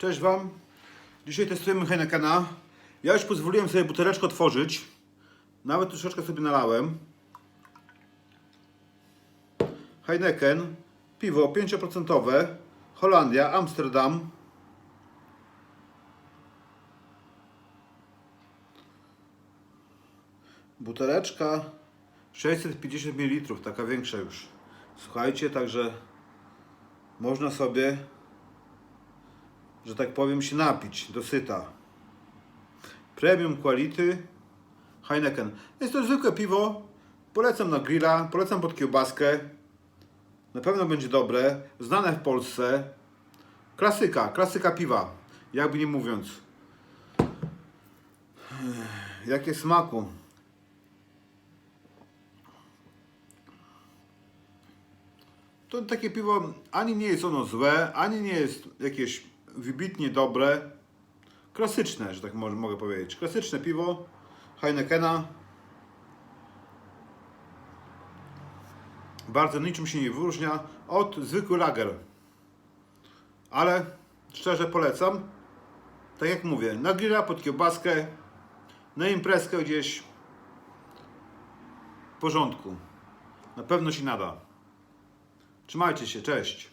Cześć Wam. Dzisiaj testujemy Heinekena. Ja już pozwoliłem sobie buteleczkę otworzyć. Nawet troszeczkę sobie nalałem. Heineken. Piwo 5%. Holandia, Amsterdam. Buteleczka 650 ml, taka większa już. Słuchajcie, także można sobie, że tak powiem, się napić do syta. Premium quality Heineken. Jest to zwykłe piwo. Polecam na grilla, polecam pod kiełbaskę. Na pewno będzie dobre, znane w Polsce. Klasyka, klasyka piwa, jakby nie mówiąc. Jakie smaku. To takie piwo ani nie jest ono złe, ani nie jest jakieś wybitnie dobre. Klasyczne, że tak może, mogę powiedzieć. Klasyczne piwo Heinekena. Bardzo niczym się nie wyróżnia od zwykły lager. Ale szczerze polecam. Tak jak mówię, na grilla pod kiełbaskę, na imprezkę gdzieś w porządku. Na pewno się nada. Trzymajcie się, cześć.